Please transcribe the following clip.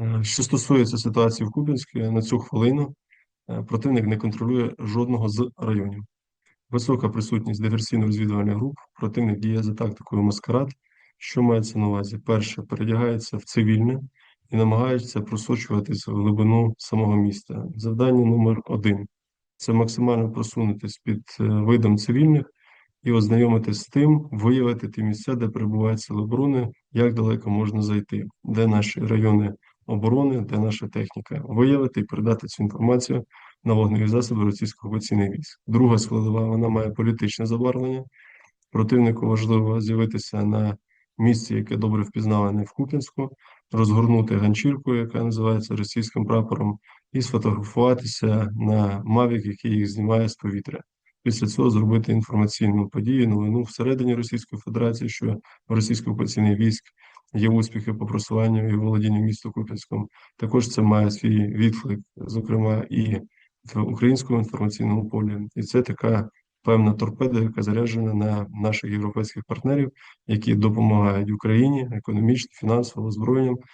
Е, Що стосується ситуації в Куп'янську, на цю хвилину е, противник не контролює жодного з районів. Висока присутність диверсійно-розвідувальних груп, противник діє за тактикою маскарад. Що мається на увазі? Перше, передягається в цивільне і намагається просочуватися в глибину самого міста. Завдання номер один це максимально просунутись під е, видом цивільних і ознайомитись з тим, виявити ті місця, де перебувають сили оборони, як далеко можна зайти, де наші райони оборони, де наша техніка, виявити і передати цю інформацію на вогневі засоби російських окупаційних військ. Друга складова вона має політичне забарвлення. Противнику важливо з'явитися на місці, яке добре впізнаване в Куп'янську, розгорнути ганчірку, яка називається російським прапором, і сфотографуватися на Mavic, який їх знімає з повітря. Після цього зробити інформаційну подію, новину всередині Російської Федерації, що в російських військ є успіхи по просуванню і володінню місту Куп'янському. Також це має свій відклик, зокрема, і в українському інформаційному полі. І це така певна торпеда, яка заряджена на наших європейських партнерів, які допомагають Україні економічно, фінансово озброєнням